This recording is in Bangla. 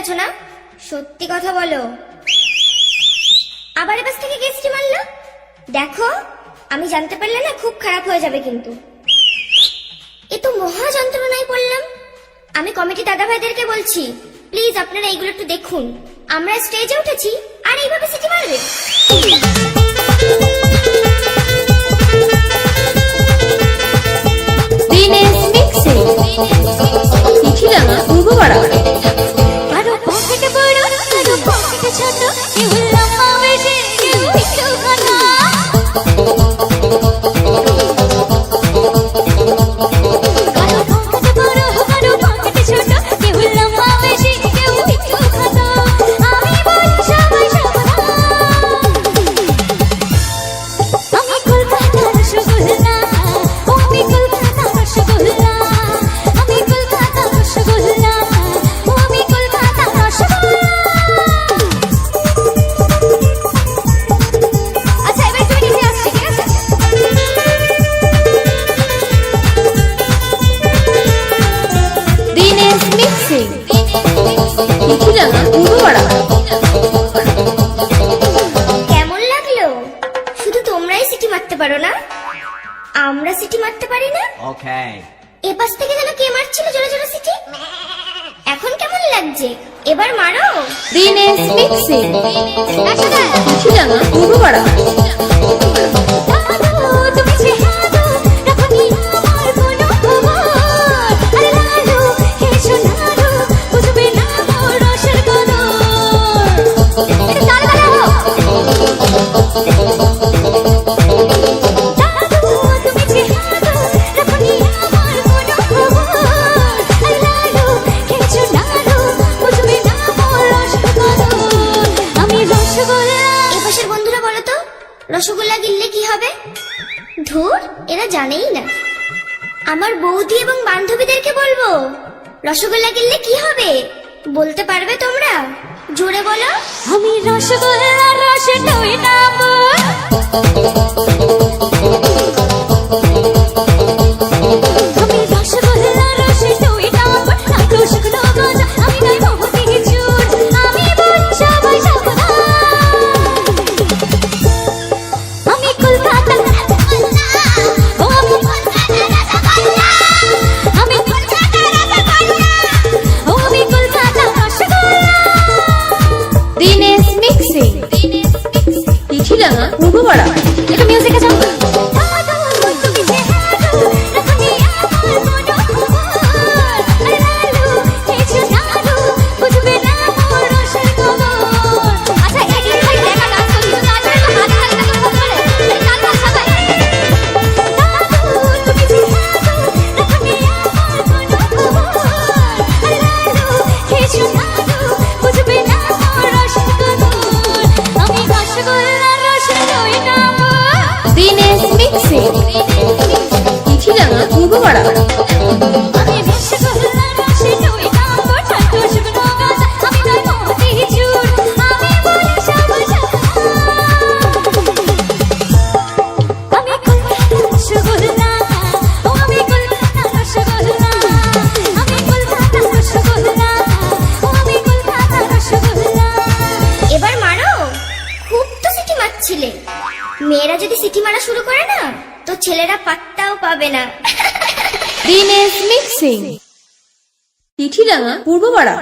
পেরেছ না? সত্যি কথা বলো। আবার এবার থেকে গেছি মারল? দেখো, আমি জানতে পারলে না খুব খারাপ হয়ে যাবে কিন্তু। এ তো মহা যন্ত্রণায় পড়লাম। আমি কমিটি দাদা ভাইদেরকে বলছি, প্লিজ আপনারা এইগুলো একটু দেখুন। আমরা স্টেজে উঠেছি, আর এইভাবে সিটি মারবে? দিনেশ মিক্সিং আমরা সিটি মারতে পারি না? ওকে এপাশ থেকে যেন কে মারছিল জোরে জোরে সিটি? এখন কেমন লাগছে? এবার মারো। দিনেশ মিক্সিং আচ্ছা সুজানা পুরো মারা। রসগোল্লা গিললে কি হবে? ধুর, এরা জানেই না। আমার বৌদি এবং বান্ধবীদেরকে বলব, রসগোল্লা গিললে কি হবে? বলতে পারবে তোমরা? জোরে বলো। আমি রসগোল্লা রসে টই Mixing. মেয়েরা যদি সিটি মারা শুরু করে না তো ছেলেরা পাত্তাও পাবে না। দিনেশ মিক্সিং চিঠিডাঙ্গা পূর্বপাড়া।